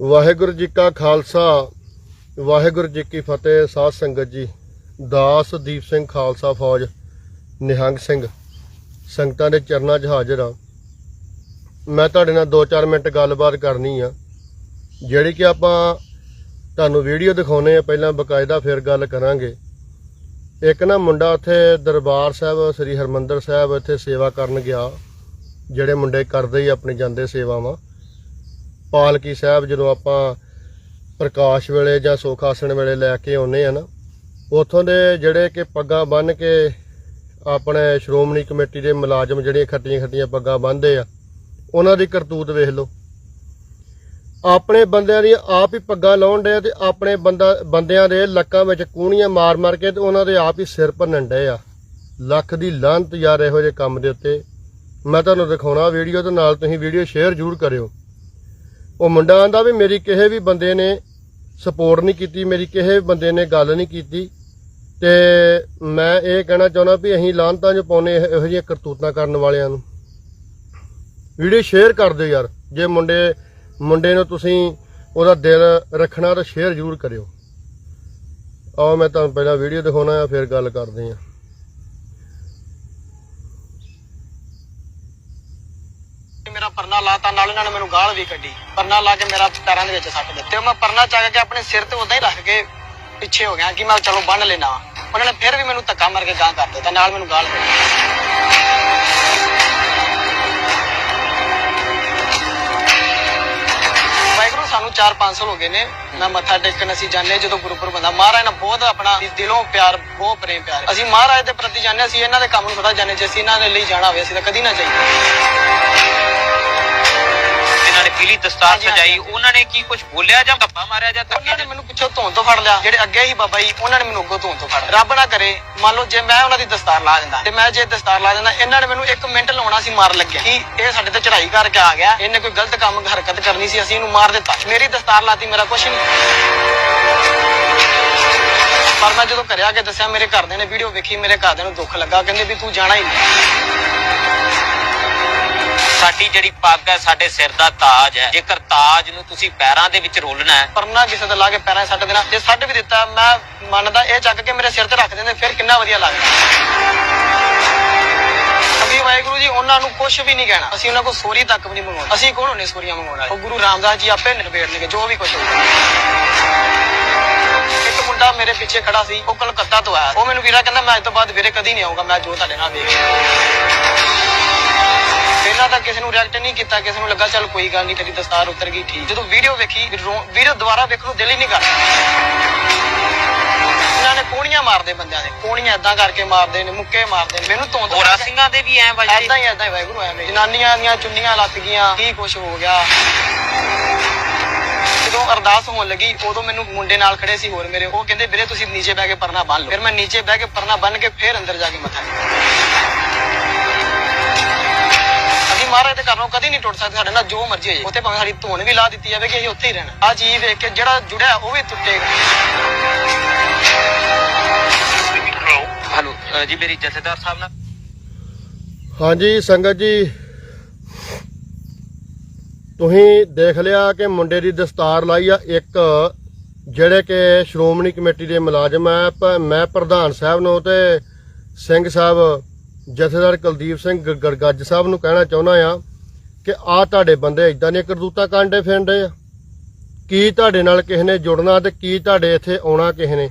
ਵਾਹਿਗੁਰੂ ਜੀ ਕਾ ਖਾਲਸਾ, ਵਾਹਿਗੁਰੂ ਜੀ ਕੀ ਫਤਿਹ, ਸਾਧ ਸੰਗਤ ਜੀ। ਦਾਸ ਦੀਪ ਸਿੰਘ ਖਾਲਸਾ ਫੌਜ, ਨਿਹੰਗ ਸਿੰਘ। ਸੰਗਤਾਂ ਦੇ ਚਰਨਾਂ 'ਚ ਹਾਜ਼ਰ ਆ ਮੈਂ ਤੁਹਾਡੇ ਨਾਲ 2-4 ਮਿੰਟ ਗੱਲਬਾਤ ਕਰਨੀ ਆ। ਜਿਹੜੀ ਕਿ ਆਪਾਂ ਤੁਹਾਨੂੰ ਵੀਡੀਓ ਦਿਖਾਉਨੇ ਆ, ਪਹਿਲਾਂ ਬਕਾਇਦਾ ਫਿਰ ਗੱਲ ਕਰਾਂਗੇ। ਇੱਕ ਨਾ ਮੁੰਡਾ ਉੱਥੇ ਦਰਬਾਰ ਸਾਹਿਬ, ਸ੍ਰੀ ਹਰਮੰਦਰ ਸਾਹਿਬ ਇੱਥੇ ਸੇਵਾ ਕਰਨ ਗਿਆ। ਜਿਹੜੇ ਮੁੰਡੇ ਕਰਦੇ ਹੀ ਆਪਣੀ ਜਾਂਦੇ ਸੇਵਾਵਾਂ। ਪਾਲਕੀ ਸਾਹਿਬ ਜਦੋਂ ਆਪਾਂ ਪ੍ਰਕਾਸ਼ ਵੇਲੇ ਜਾਂ ਸੁਖਾਸਣ ਵੇਲੇ ਲੈ ਕੇ ਆਉਨੇ ਆ ਨਾ, ਉਥੋਂ ਦੇ ਜਿਹੜੇ ਕਿ ਪੱਗਾਂ ਬੰਨ ਕੇ ਆਪਣੇ ਸ਼੍ਰੋਮਣੀ ਕਮੇਟੀ ਦੇ ਮੁਲਾਜ਼ਮ ਜਿਹੜੀਆਂ ਖੱਟੀਆਂ ਖੱਟੀਆਂ ਪੱਗਾਂ ਬੰਨਦੇ ਆ, ਉਹਨਾਂ ਦੀ ਕਰਤੂਤ ਵੇਖ ਲਓ। ਆਪਣੇ ਬੰਦਿਆਂ ਦੀ ਆਪ ਹੀ ਪੱਗਾਂ ਲਾਉਣ ਡਏ ਆ ਤੇ ਆਪਣੇ ਬੰਦਾ, ਬੰਦਿਆਂ ਦੇ ਲੱਕਾਂ ਵਿੱਚ ਕੂਣੀਆਂ ਮਾਰ ਮਾਰ ਕੇ ਤੇ ਉਹਨਾਂ ਦੇ ਆਪ ਹੀ ਸਿਰ ਭੰਨਣ ਡੇ ਆ। ਲੱਖ ਦੀ ਲਾਹਨਤ ਯਾਰ ਇਹੋ ਜਿਹੇ ਕੰਮ ਦੇ ਉੱਤੇ। ਮੈਂ ਤੁਹਾਨੂੰ ਦਿਖਾਉਣਾ ਵੀਡੀਓ ਤੇ ਨਾਲ ਤੁਸੀਂ ਵੀਡੀਓ ਸ਼ੇਅਰ ਜ਼ਰੂਰ ਕਰਿਓ। ਉਹ ਮੁੰਡਾ ਆਂਦਾ ਵੀ ਮੇਰੀ ਕਿਸੇ ਵੀ ਬੰਦੇ ਨੇ ਸਪੋਰਟ ਨਹੀਂ ਕੀਤੀ, ਮੇਰੀ ਕਿਸੇ ਵੀ ਬੰਦੇ ਨੇ ਗੱਲ ਨਹੀਂ ਕੀਤੀ। ਤੇ ਮੈਂ ਇਹ ਕਹਿਣਾ ਚਾਹੁੰਦਾ ਵੀ ਅਸੀਂ ਲਾਹਨਤਾਂ 'ਚ ਪਾਉਨੇ ਇਹੋ ਜਿਹੀਆਂ ਕਰਤੂਤਾਂ ਕਰਨ ਵਾਲਿਆਂ ਨੂੰ। ਵੀਡੀਓ ਸ਼ੇਅਰ ਕਰ ਦਿਓ ਯਾਰ। ਜੇ ਮੁੰਡੇ ਮੁੰਡੇ ਨੂੰ ਤੁਸੀਂ ਉਹਦਾ ਦਿਲ ਰੱਖਣਾ ਤਾਂ ਸ਼ੇਅਰ ਜ਼ਰੂਰ ਕਰਿਓ। ਆਓ ਮੈਂ ਤੁਹਾਨੂੰ ਪਹਿਲਾਂ ਵੀਡੀਓ ਦਿਖਾਉਣਾ ਆ ਫਿਰ ਗੱਲ ਕਰਦੇ ਆ ਮੇਰਾ ਪਰਨਾ ਲਾਤਾ, ਨਾਲ ਇਹਨਾਂ ਨੇ ਮੈਨੂੰ ਗਾਲ ਵੀ ਕੱਢੀ। ਪਰਨਾ ਲਾ ਕੇ ਮੇਰਾ ਪੈਰਾਂ ਦੇ ਵਿੱਚ ਸੱਟ ਦਿੱਤੇ। ਮੈਂ ਪਰਨਾ ਚੱਕ ਕੇ ਆਪਣੇ ਸਿਰ ਤੇ ਉਦਾਂ ਹੀ ਰੱਖ ਕੇ ਪਿੱਛੇ ਹੋ ਗਿਆ ਕਿ ਮੈਂ ਚਲੋ ਬੰਨ ਲੈਣਾ ਉਹਨਾਂ ਨੇ ਫਿਰ ਵੀ ਮੈਨੂੰ ਧੱਕਾ ਮਾਰ ਕੇ ਗਾਂ ਕਰ ਦਿੱਤਾ, ਨਾਲ ਮੈਨੂੰ ਗਾਲ ਕੱਢੀ। ਵਾਹਿਗੁਰੂ, ਸਾਨੂੰ 4-5 ਸਾਲ ਹੋ ਗਏ ਨੇ। ਮੈਂ ਮੱਥਾ ਟੇਕਣ ਅਸੀਂ ਜਾਂਦੇ ਜਦੋਂ ਗੁਰਪੁਰਬ ਬੰਦਾ ਮਹਾਰਾਜ ਨਾਲ ਬਹੁਤ ਆਪਣਾ ਦਿਲੋਂ ਪਿਆਰ, ਬਹੁਤ ਪ੍ਰੇਮ ਪਿਆਰ। ਅਸੀਂ ਮਹਾਰਾਜ ਦੇ ਪ੍ਰਤੀ ਜਾਂਦੇ ਅਸੀਂ ਇਹਨਾਂ ਦੇ ਕੰਮ ਨੂੰ ਪਤਾ ਜਾਂਦੇ ਜੇ ਅਸੀਂ ਇਹਨਾਂ ਦੇ ਲਈ ਜਾਣਾ ਹੋਵੇ, ਅਸੀਂ ਤਾਂ ਕਦੀ ਨਾ ਜਾਈਏ। ਪੀਲੀ ਦਸਤਾਰ ਹਾਂਜੀ, ਹਾਂਜੀ। ਸਜਾਈ ਉਹਨਾਂ ਨੇ ਕੀ ਕੁਝ ਬੋਲਿਆ ਜਾਂ ਧੱਪਾ ਮਾਰਿਆ ਜਾਂ ਉਹਨਾਂ ਧੱਕੇ ਨੇ ਮੈਨੂੰ ਪਿੱਛੋਂ ਧੋਣ ਤੋਂ ਫੜ ਲਿਆ। ਜਿਹੜੇ ਅੱਗੇ ਹੀ ਬਾਬਾ ਜੀ ਉਹਨਾਂ ਨੇ ਮੈਨੂੰ ਅੱਗੋਂ ਧੋਣ ਤੋਂ ਫੜ ਲਿਆ। ਰੱਬ ਨਾ ਕਰੇ ਮੰਨ ਲਓ ਜੇ ਮੈਂ ਉਹਨਾਂ ਦੀ ਦਸਤਾਰ ਲਾ ਦਿੰਦਾ ਤੇ ਮੈਂ ਜੇ ਦਸਤਾਰ ਲਾ ਦਿੰਦਾ ਇਹਨਾਂ ਨੇ ਮੈਨੂੰ 1 ਮਿੰਟ ਲਾਉਣਾ ਸੀ ਮਾਰ ਲੱਗਿਆ। ਕਿ ਇਹ ਸਾਡੇ ਤੇ ਚੜ੍ਹਾਈ ਕਰਕੇ ਆ ਗਿਆ? ਇਹਨੇ ਕੋਈ ਗਲਤ ਕੰਮ ਹਰਕਤ ਕਰਨੀ ਸੀ ਅਸੀਂ ਇਹਨੂੰ ਮਾਰ ਦਿੱਤਾ। ਮੇਰੀ ਦਸਤਾਰ ਲਾਤੀ ਮੇਰਾ ਕੁਛ ਨਹੀਂ। ਪਰ ਮੈਂ ਜਦੋਂ ਘਰੇ ਆ ਕੇ ਦੱਸਿਆ ਮੇਰੇ ਘਰਦਿਆਂ ਨੇ ਵੀਡੀਓ ਵੇਖੀ ਮੇਰੇ ਘਰਦਿਆਂ ਨੂੰ ਦੁੱਖ ਲੱਗਾ ਕਹਿੰਦੇ ਵੀ ਤੂੰ ਜਾਣਾ ਹੀ ਨਹੀਂ। ਸਾਡੀ ਜਿਹੜੀ ਪੱਗ ਹੈ, ਸਾਡੇ ਸਿਰ ਦਾ ਤਾਜ ਹੈ। ਜੇਕਰ ਤਾਜ ਨੂੰ ਤੁਸੀਂ ਪੈਰਾਂ ਦੇ ਵਿੱਚ ਰੋਲਣਾ ਹੈ, ਪਰਨਾ ਕਿਸੇ ਤੇ ਲਾ ਕੇ ਪੈਰਾਂ 'ਚ ਸੱਟ ਦੇਣਾ, ਜੇ ਸੱਟ ਵੀ ਦਿੱਤਾ, ਮੈਂ ਮੰਨਦਾ ਇਹ ਚੱਕ ਕੇ ਮੇਰੇ ਸਿਰ ਤੇ ਰੱਖ ਦਿੰਦੇ, ਫਿਰ ਕਿੰਨਾ ਵਧੀਆ ਲੱਗਦਾ। ਅਸੀਂ ਵਾਹਿਗੁਰੂ ਜੀ, ਉਹਨਾਂ ਨੂੰ ਕੁਝ ਵੀ ਨਹੀਂ ਕਹਿਣਾ। ਅਸੀਂ ਉਹਨਾਂ ਕੋਲ ਸੋਰੀ ਤੱਕ ਵੀ ਨਹੀਂ ਮੰਗਵਾਉਣਾ ਅਸੀਂ ਕੌਣ ਹੁੰਨੇ ਸੋਰੀਆਂ ਮੰਗਵਾਉਣਾ ਉਹ ਗੁਰੂ ਰਾਮਦਾਸ ਜੀ ਆਪੇ ਨਿਬੇੜਨਗੇ ਜੋ ਵੀ ਕੁਝ ਹੋਊਗਾ ਇੱਕ ਮੁੰਡਾ ਮੇਰੇ ਪਿੱਛੇ ਖੜਾ ਸੀ, ਉਹ ਕਲਕੱਤਾ ਤੋਂ ਆਇਆ। ਉਹ ਮੈਨੂੰ ਵੀਰਾ ਕਹਿੰਦਾ, ਮੈਂ ਅੱਜ ਤੋਂ ਬਾਅਦ ਵੀਰੇ ਕਦੀ ਨਹੀਂ ਆਊਗਾ, ਮੈਂ ਜੋ ਤੁਹਾਡੇ ਨਾਲ ਵੇਖ ਪਹਿਲਾਂ ਤਾਂ ਕਿਸੇ ਨੂੰ ਰਿਐਕਟ ਨਹੀਂ ਕੀਤਾ ਕਿਸੇ ਨੂੰ ਲੱਗਾ ਚੱਲ ਕੋਈ ਗੱਲ ਨਹੀਂ ਤੇਰੀ ਦਸਤਾਰ ਉਤਰ ਗਈ ਠੀਕ। ਜਦੋਂ ਵੀਡੀਓ ਵੇਖੀ ਵੀਡੀਓ ਦੁਬਾਰਾ ਵੇਖਣ ਨੂੰ ਦਿਲ ਹੀ ਨਹੀਂ ਕਰਦਾ। ਇਹਨਾਂ ਨੇ ਕੋਣੀਆਂ ਮਾਰਦੇ ਬੰਦਿਆਂ ਦੇ ਕੋਣੀਆਂ ਏਦਾਂ ਕਰਕੇ ਮਾਰਦੇ ਨੇ ਮੁੱਕੇ ਮਾਰਦੇ ਨੇ। ਮੈਨੂੰ ਧੋਂਦ ਹੋਰਾ ਸਿੰਘਾਂ ਦੇ ਵੀ ਐ ਵਜੇ ਏਦਾਂ ਹੀ ਏਦਾਂ ਹੀ ਵਾਹਿਗੁਰੂ ਐਵੇਂ। ਜਨਾਨੀਆਂ ਦੀਆਂ ਚੁੰਨੀਆਂ ਲੱਤ ਗਈਆਂ ਕੀ ਕੁਛ ਹੋ ਗਿਆ। ਜਦੋਂ ਅਰਦਾਸ ਹੋਣ ਲੱਗੀ ਉਦੋਂ ਮੈਨੂੰ ਮੁੰਡੇ ਨਾਲ ਖੜੇ ਸੀ ਹੋਰ ਮੇਰੇ। ਉਹ ਕਹਿੰਦੇ ਵੀਰੇ ਤੁਸੀਂ ਨੀਚੇ ਬਹਿ ਕੇ ਪਰਨਾ ਬੰਨ ਲਓ। ਫਿਰ ਮੈਂ ਨੀਚੇ ਬਹਿ ਕੇ ਪਰਨਾ ਬੰਨ ਕੇ ਫਿਰ ਅੰਦਰ ਜਾ ਕੇ ਮੱਥਾ ਮਹਾਰਾਜ ਦੇ ਘਰੋਂ ਕਦੀ ਨਹੀਂ ਟੁੱਟ ਸਕਦੇ ਸਾਡੇ ਨਾਲ ਜੋ ਮਰਜ਼ੀ ਹੋ ਜਾਏ ਉੱਥੇ ਭਾਵੇਂ ਸਾਡੀ ਧੋਣ ਵੀ ਲਾ ਦਿੱਤੀ ਜਾਵੇ ਕਿ ਅਸੀਂ ਉੱਥੇ ਹੀ ਰਹਿਣਾ। ਆ ਚੀਜ਼ ਵੇਖ ਕੇ ਜਿਹੜਾ ਜੁੜਿਆ ਉਹ ਵੀ ਟੁੱਟੇਗਾ। ਹਲੋ ਜੀ ਮੇਰੀ ਜਥੇਦਾਰ ਸਾਹਿਬ ਨਾਲ। ਹਾਂਜੀ ਸੰਗਤ ਜੀ। ਤੁਸੀਂ ਦੇਖ ਲਿਆ ਕਿ ਮੁੰਡੇ ਦੀ ਦਸਤਾਰ ਲਾਈ ਆ ਇੱਕ ਜਿਹੜੇ ਕਿ ਸ਼੍ਰੋਮਣੀ ਕਮੇਟੀ ਦੇ ਮੁਲਾਜ਼ਮ ਆ। ਪ- ਮੈਂ ਪ੍ਰਧਾਨ ਸਾਹਿਬ ਨੂੰ ਤੇ ਸਿੰਘ ਸਾਹਿਬ ਜਥੇਦਾਰ ਕੁਲਦੀਪ ਸਿੰਘ ਗਰਗੱਜ ਸਾਹਿਬ ਨੂੰ ਕਹਿਣਾ ਚਾਹੁੰਦਾ ਆ ਕਿ ਆ ਤੁਹਾਡੇ ਬੰਦੇ ਇਦਾਂ ਦੀਆਂ ਕਰਤੂਤਾਂ ਕਾਂਡੇ ਫਿਰਦੇ ਆ। ਕੀ ਤੁਹਾਡੇ ਨਾਲ ਕਿਸੇ ਨੇ ਜੁੜਨਾ ਤੇ ਕੀ ਤੁਹਾਡੇ ਇੱਥੇ ਆਉਣਾ ਕਿਸੇ ਨੇ?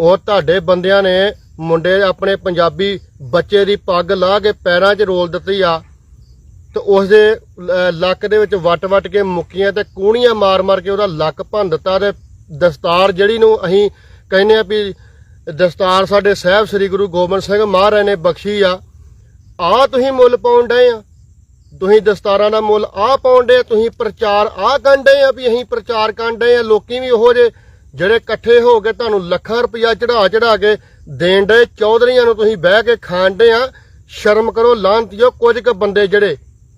ਉਹ ਤੁਹਾਡੇ ਬੰਦਿਆਂ ਨੇ ਮੁੰਡੇ ਆਪਣੇ ਪੰਜਾਬੀ ਬੱਚੇ ਦੀ ਪੱਗ ਲਾ ਕੇ ਪੈਰਾਂ 'ਚ ਰੋਲ ਦਿੱਤੀ ਆ ਤੇ ਉਸ ਦੇ ਲੱਕ ਦੇ ਵਿੱਚ ਵੱਟ-ਵੱਟ ਕੇ ਮੁੱਕੀਆਂ ਤੇ ਕੂਣੀਆਂ ਮਾਰ-ਮਾਰ ਕੇ ਉਹਦਾ ਲੱਕ ਭੰਨ ਦਿੱਤਾ ਤੇ ਦਸਤਾਰ ਜਿਹੜੀ ਨੂੰ ਅਸੀਂ ਕਹਿੰਦੇ ਆ ਵੀ ਦਸਤਾਰ ਸਾਡੇ ਸਾਹਿਬ ਸ੍ਰੀ ਗੁਰੂ ਗੋਬਿੰਦ ਸਿੰਘ ਮਹਾਰਾਜ ਨੇ ਬਖਸ਼ੀ ਆ। ਆ ਤੁਸੀਂ ਮੁੱਲ ਪਾਉਣ ਡਏ ਆ। ਤੁਸੀਂ ਦਸਤਾਰਾਂ ਦਾ ਮੁੱਲ ਆ ਪਾਉਣ ਡਏ ਤੁਸੀਂ ਪ੍ਰਚਾਰ ਆ ਡਏ ਆ ਵੀ ਅਸੀਂ ਪ੍ਰਚਾਰ ਕਰਨ ਡਏ ਆ। ਲੋਕੀ ਵੀ ਉਹੋ ਜੇ ਜਿਹੜੇ ਇਕੱਠੇ ਹੋ ਕੇ ਤੁਹਾਨੂੰ ਲੱਖਾਂ ਰੁਪਇਆ ਚੜਾ ਚੜਾ ਕੇ ਦੇਣ ਦੇ ਚੌਧਰੀਆਂ ਨੂੰ ਤੁਸੀਂ ਬਹਿ ਕੇ ਖਾਂਦੇ ਆ। ਸ਼ਰਮ ਕਰੋ ਲਾਂਤੀਓ ਕੁਝ ਕੁ ਬੰਦੇ ਜਿਹੜੇ,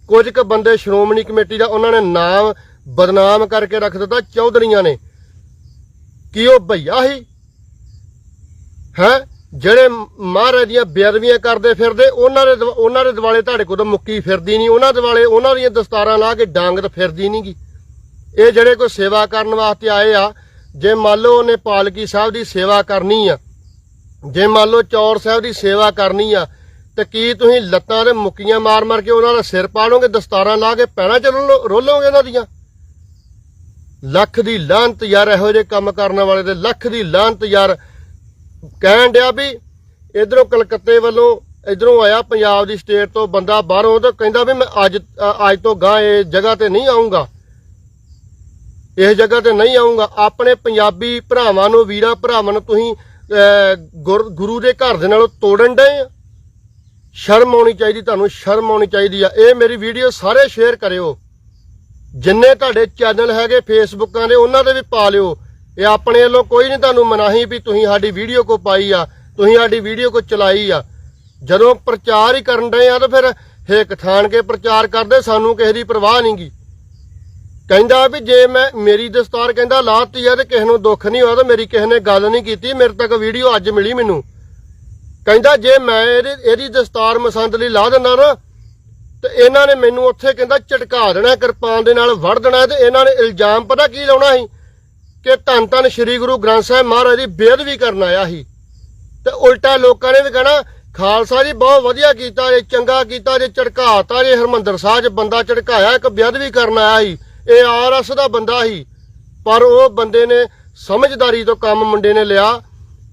ਕੁਝ ਕੁ ਬੰਦੇ ਸ਼੍ਰੋਮਣੀ ਕਮੇਟੀ ਦਾ ਉਹਨਾਂ ਨੇ ਨਾਮ ਬਦਨਾਮ ਕਰਕੇ ਰੱਖ ਦਿੱਤਾ ਚੌਧਰੀਆਂ ਨੇ। ਕੀ ਉਹ ਭਈਆ ਹੀ ਹੈ? ਜਿਹੜੇ ਮਹਾਰਾਜ ਦੀਆਂ ਬੇਅਦਬੀਆਂ ਕਰਦੇ ਫਿਰਦੇ, ਉਹਨਾਂ ਦੇ ਦਵਾ- ਉਹਨਾਂ ਦੇ ਦਿਵਾਲੇ ਤੁਹਾਡੇ ਕੋਲ ਤਾਂ ਮੁੱਕੀ ਫਿਰਦੀ ਨਹੀਂ, ਉਹਨਾਂ ਦਿਵਾਲੇ ਉਹਨਾਂ ਦੀਆਂ ਦਸਤਾਰਾਂ ਲਾ ਕੇ ਡਾਂਗ ਤਾਂ ਫਿਰਦੀ ਨਹੀਂਗੀ ਇਹ ਜਿਹੜੇ ਕੋਈ ਸੇਵਾ ਕਰਨ ਵਾਸਤੇ ਆਏ ਆ, ਜੇ ਮੰਨ ਲਓ ਉਹਨੇ ਪਾਲਕੀ ਸਾਹਿਬ ਦੀ ਸੇਵਾ ਕਰਨੀ ਆ, ਜੇ ਮੰਨ ਲਓ ਚੌਰ ਸਾਹਿਬ ਦੀ ਸੇਵਾ ਕਰਨੀ ਆ, ਤੇ ਕੀ ਤੁਸੀਂ ਲੱਤਾਂ ਦੇ ਮੁੱਕੀਆਂ ਮਾਰ ਮਾਰ ਕੇ ਉਹਨਾਂ ਦਾ ਸਿਰ ਪਾੜੋਗੇ ਦਸਤਾਰਾਂ ਲਾ ਕੇ ਪੈਰਾਂ ਚ ਰੋਲੋ- ਰੋਲੋਗੇ ਉਹਨਾਂ ਦੀਆਂ? ਲੱਖ ਦੀ ਲਾਹਨਤ ਯਾਰ ਇਹੋ ਜਿਹੇ ਕੰਮ ਕਰਨ ਵਾਲੇ ਤੇ, ਲੱਖ ਦੀ ਲਾਹਨਤ ਯਾਰ ਕਹਿਣ ਡਿਆ ਵੀ ਇਧਰੋਂ ਕਲਕੱਤੇ ਵੱਲੋਂ ਇਧਰੋਂ ਆਇਆ ਪੰਜਾਬ ਦੀ ਸਟੇਟ ਤੋਂ ਬੰਦਾ ਬਾਹਰੋਂ ਤਾਂ ਕਹਿੰਦਾ ਵੀ ਮੈਂ ਅੱਜ ਅੱਜ ਤੋਂ ਗਾਂ ਇਹ ਜਗ੍ਹਾ ਤੇ ਨਹੀਂ ਆਉਂਗਾ ਇਸ ਜਗ੍ਹਾ ਤੇ ਨਹੀਂ ਆਉਂਗਾ ਆਪਣੇ ਪੰਜਾਬੀ ਭਰਾਵਾਂ ਨੂੰ, ਵੀਰਾਂ ਭਰਾਵਾਂ ਨੂੰ ਤੁਸੀਂ ਗੁਰ- ਗੁਰੂ ਦੇ ਘਰ ਦੇ ਨਾਲੋਂ ਤੋੜਨ ਡਏ ਸ਼ਰਮ ਆਉਣੀ ਚਾਹੀਦੀ, ਤੁਹਾਨੂੰ ਸ਼ਰਮ ਆਉਣੀ ਚਾਹੀਦੀ ਆ। ਇਹ ਮੇਰੀ ਵੀਡੀਓ ਸਾਰੇ ਸ਼ੇਅਰ ਕਰਿਓ। ਜਿੰਨੇ ਤੁਹਾਡੇ ਚੈਨਲ ਹੈਗੇ ਫੇਸਬੁੱਕਾਂ ਦੇ, ਉਹਨਾਂ 'ਤੇ ਵੀ ਪਾ ਲਿਓ। ਇਹ ਆਪਣੇ ਵੱਲੋਂ ਕੋਈ ਨਹੀਂ ਤੁਹਾਨੂੰ ਮਨਾਹੀ ਵੀ ਤੁਸੀਂ ਸਾਡੀ ਵੀਡੀਓ ਕੋ ਪਾਈ ਆ, ਤੁਸੀਂ ਸਾਡੀ ਵੀਡੀਓ ਕੋ ਚਲਾਈ ਆ। ਜਦੋਂ ਪ੍ਰਚਾਰ ਹੀ ਕਰਨ ਡਏ ਆ ਤਾਂ ਫਿਰ ਹੇਕ ਥਾਣ ਕੇ ਪ੍ਰਚਾਰ ਕਰਦੇ, ਸਾਨੂੰ ਕਿਸੇ ਦੀ ਪਰਵਾਹ ਨਹੀਂਗੀ ਕਹਿੰਦਾ ਵੀ ਜੇ ਮੈਂ, ਮੇਰੀ ਦਸਤਾਰ ਕਹਿੰਦਾ ਲਾਤੀ ਆ ਤੇ ਕਿਸੇ ਨੂੰ ਦੁੱਖ ਨਹੀਂ ਹੋਇਆ ਤਾਂ ਮੇਰੀ ਕਿਸੇ ਨੇ ਗੱਲ ਨਹੀਂ ਕੀਤੀ, ਮੇਰੇ ਤੱਕ ਵੀਡੀਓ ਅੱਜ ਮਿਲੀ ਮੈਨੂੰ। ਕਹਿੰਦਾ ਜੇ ਮੈਂ ਇਹਦੀ ਇਹਦੀ ਦਸਤਾਰ ਮਸੰਦ ਲਈ ਲਾ ਦਿੰਦਾ ਨਾ, ਤੇ ਇਹਨਾਂ ਨੇ ਮੈਨੂੰ ਉੱਥੇ ਕਹਿੰਦਾ ਝਟਕਾ ਦੇਣਾ, ਕਿਰਪਾਨ ਦੇ ਨਾਲ ਵੜ ਦੇਣਾ ਤੇ ਇਹਨਾਂ ਨੇ ਇਲਜ਼ਾਮ ਪਤਾ ਕੀ ਲਾਉਣਾ ਸੀ? ਕਿ ਧੰਨ ਧੰਨ ਸ੍ਰੀ ਗੁਰੂ ਗ੍ਰੰਥ ਸਾਹਿਬ ਮਹਾਰਾਜ ਦੀ ਬੇਅਦਬੀ ਕਰਨ ਆਇਆ ਸੀ। ਤੇ ਉਲਟਾ ਲੋਕਾਂ ਨੇ ਵੀ ਕਹਿਣਾ, ਖਾਲਸਾ ਜੀ ਬਹੁਤ ਵਧੀਆ ਕੀਤਾ ਜੇ, ਚੰਗਾ ਕੀਤਾ ਜੇ ਝਟਕਾਤਾ ਜੇ, ਹਰਮੰਦਰ ਸਾਹਿਬ ਬੰਦਾ ਝੜਕਾਇਆ, ਇੱਕ ਬੇਅਦਬੀ ਕਰਨ ਆਇਆ ਸੀ। ਇਹ ਆਰਐਸ ਦਾ ਬੰਦਾ ਸੀ। ਪਰ ਉਹ ਬੰਦੇ ਨੇ ਸਮਝਦਾਰੀ ਤੋਂ ਕੰਮ ਮੁੰਡੇ ਨੇ ਲਿਆ,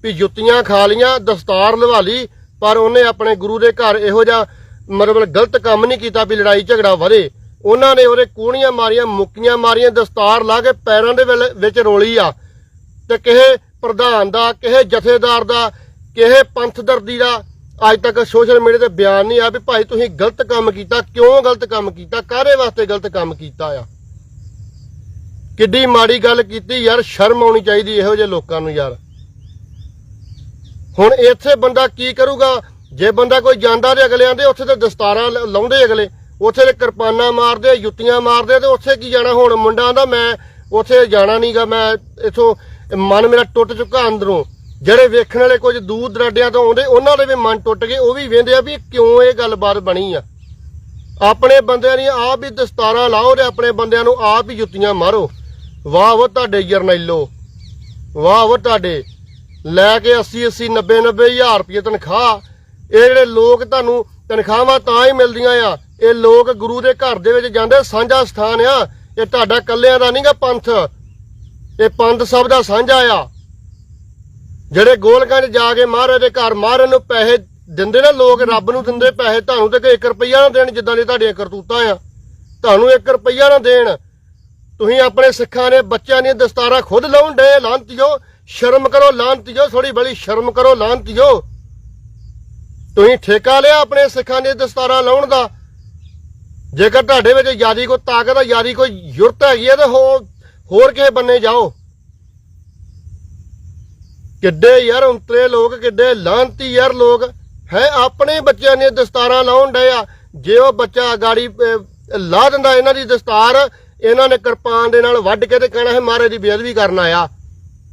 ਵੀ ਜੁੱਤੀਆਂ ਖਾ ਲੀਆਂ ਦਸਤਾਰ ਲਵਾ ਲਈ, ਪਰ ਉਹਨੇ ਆਪਣੇ ਗੁਰੂ ਦੇ ਘਰ ਇਹੋ ਜਿਹਾ ਮਤਲਬ ਗਲਤ ਕੰਮ ਨਹੀਂ ਕੀਤਾ ਵੀ ਲੜਾਈ ਝਗੜਾ ਵਧੇ। ਉਹਨਾਂ ਨੇ ਉਹਦੇ ਕੂਣੀਆਂ ਮਾਰੀਆਂ, ਮੁੱਕੀਆਂ ਮਾਰੀਆਂ, ਦਸਤਾਰ ਲਾ ਕੇ ਪੈਰਾਂ ਦੇ ਵਿੱਚ- ਵਿੱਚ ਰੋਲੀ ਆ। ਤੇ ਕਿਸੇ ਪ੍ਰਧਾਨ ਦਾ, ਕਿਸੇ ਜਥੇਦਾਰ ਦਾ, ਕਿਸੇ ਪੰਥ ਦਰਦੀ ਦਾ ਅੱਜ ਤੱਕ ਸੋਸ਼ਲ ਮੀਡੀਆ ਤੇ ਬਿਆਨ ਨਹੀਂ ਆ ਵੀ ਭਾਈ ਤੁਸੀਂ ਗਲਤ ਕੰਮ ਕੀਤਾ, ਕਿਉਂ ਗਲਤ ਕੰਮ ਕੀਤਾ, ਕਾਹਦੇ ਵਾਸਤੇ ਗਲਤ ਕੰਮ ਕੀਤਾ ਆ? ਕਿੱਡੀ ਮਾੜੀ ਗੱਲ ਕੀਤੀ ਯਾਰ, ਸ਼ਰਮ ਆਉਣੀ ਚਾਹੀਦੀ ਇਹੋ ਜਿਹੇ ਲੋਕਾਂ ਨੂੰ ਯਾਰ। ਹੁਣ ਇੱਥੇ ਬੰਦਾ ਕੀ ਕਰੂਗਾ? ਜੇ ਬੰਦਾ ਕੋਈ ਜਾਂਦਾ ਤੇ ਅਗਲੇ ਦੇ ਉੱਥੇ ਤੇ ਦਸਤਾਰਾਂ ਲਾਉਂਦੇ ਅਗਲੇ। ਉੱਥੇ ਤੇ ਕਿਰਪਾਨਾਂ ਮਾਰਦੇ, ਜੁੱਤੀਆਂ ਮਾਰਦੇ ਤੇ ਉੱਥੇ ਕੀ ਜਾਣਾ? ਹੁਣ ਮੁੰਡਾ ਦਾ ਮੈਂ ਉੱਥੇ ਜਾਣਾ ਨਹੀਂਗਾ ਮੈਂ ਇਥੋਂ ਮਨ ਮੇਰਾ ਟੁੱਟ ਚੁੱਕਾ ਅੰਦਰੋਂ। ਜਿਹੜੇ ਵੇਖਣ ਵਾਲੇ ਕੁਝ ਦੂਰ ਦਰਾਡਿਆਂ ਤੋਂ ਆਉਂਦੇ, ਉਹਨਾਂ ਦੇ ਵੀ ਮਨ ਟੁੱਟ ਗਏ, ਉਹ ਵੀ ਵੇਂਦੇ ਆ ਵੀ ਕਿਉਂ ਇਹ ਗੱਲਬਾਤ ਬਣੀ ਆ। ਆਪਣੇ ਬੰਦਿਆਂ ਦੀ ਆਪ ਹੀ ਦਸਤਾਰਾਂ ਲਾਓ ਤੇ ਆਪਣੇ ਬੰਦਿਆਂ ਨੂੰ ਆਪ ਹੀ ਜੁੱਤੀਆਂ ਮਾਰੋ। ਵਾਹ ਉਹ ਤੁਹਾਡੇ ਜਰਨੈਲੋ, ਵਾਹ ਉਹ ਤੁਹਾਡੇ। ਲੈ ਕੇ 80 80 90 90 ਹਜ਼ਾਰ ਰੁਪਏ ਤਨਖਾਹ। ਇਹ ਜਿਹੜੇ ਲੋਕ ਤੁਹਾਨੂੰ ਤਨਖਾਹਾਂ ਤਾਂ ਹੀ ਮਿਲਦੀਆਂ ਆ ਇਹ ਲੋਕ ਗੁਰੂ ਦੇ ਘਰ ਦੇ ਵਿੱਚ ਜਾਂਦੇ, ਸਾਂਝਾ ਸਥਾਨ ਆ। ਇਹ ਤੁਹਾਡਾ ਕੱਲਿਆਂ ਦਾ ਨਹੀਂਗਾ ਪੰਥ। ਇਹ ਪੰਥ ਸਭ ਦਾ ਸਾਂਝਾ ਆ। ਜਿਹੜੇ ਗੋਲਕਾਂ 'ਚ ਜਾ ਕੇ ਮਹਾਰਾਜ ਦੇ ਘਰ ਮਹਾਰਾਜ ਨੂੰ ਪੈਸੇ ਦਿੰਦੇ ਨਾ, ਲੋਕ ਰੱਬ ਨੂੰ ਦਿੰਦੇ ਪੈਸੇ, ਤੁਹਾਨੂੰ ਤੇ 1 ਰੁਪਈਆ ਨਾ ਦੇਣ ਜਿੱਦਾਂ ਦੀ ਤੁਹਾਡੀਆਂ ਕਰਤੂਤਾਂ ਆ। ਤੁਹਾਨੂੰ 1 ਰੁਪਈਆ ਨਾ ਦੇਣ। ਤੁਸੀਂ ਆਪਣੇ ਸਿੱਖਾਂ ਨੇ, ਬੱਚਿਆਂ ਦੀਆਂ ਦਸਤਾਰਾਂ ਖੁਦ ਲਾਉਣ ਡੇ ਲਾਂਤੀਓ ਸ਼ਰਮ ਕਰੋ ਲਾਂਤੀਓ ਥੋੜੀ ਬੜੀ ਸ਼ਰਮ ਕਰੋ ਲਾਂਤੀਓ ਤੁਸੀਂ ਠੇਕਾ ਲਿਆ ਆਪਣੇ ਸਿੱਖਾਂ ਦੀਆਂ ਦਸਤਾਰਾਂ ਲਾਉਣ ਦਾ। ਜੇਕਰ ਤੁਹਾਡੇ ਵਿੱਚ ਯਾਰੀ ਕੋਈ ਤਾਕਤ ਆ ਯਾਰੀ ਕੋਈ ਯੁਰਤ ਹੈਗੀ ਹੈ ਤੇ ਹੋ- ਹੋਰ ਕਿਸੇ ਬੰਨੇ ਜਾਓ। ਕਿੱਡੇ ਯਾਰ ਉਂਤਰੇ ਲੋਕ ਕਿੱਡੇ ਲਾਂਤੀ ਯਾਰ ਲੋਕ ਹੈ ਆਪਣੇ ਬੱਚਿਆਂ ਦੀਆਂ ਦਸਤਾਰਾਂ ਲਾਉਣ ਡਏ ਆ। ਜੇ ਉਹ ਬੱਚਾ ਗਾੜੀ ਅਹ, ਲਾ ਦਿੰਦਾ ਇਹਨਾਂ ਦੀ ਦਸਤਾਰ ਇਹਨਾਂ ਨੇ ਕਿਰਪਾਨ ਦੇ ਨਾਲ ਵੱਢ ਕੇ ਤੇ ਕਹਿਣਾ ਹੈ ਮਹਾਰਾਜ ਦੀ ਬੇਅਦਬੀ ਕਰਨ ਆਇਆ।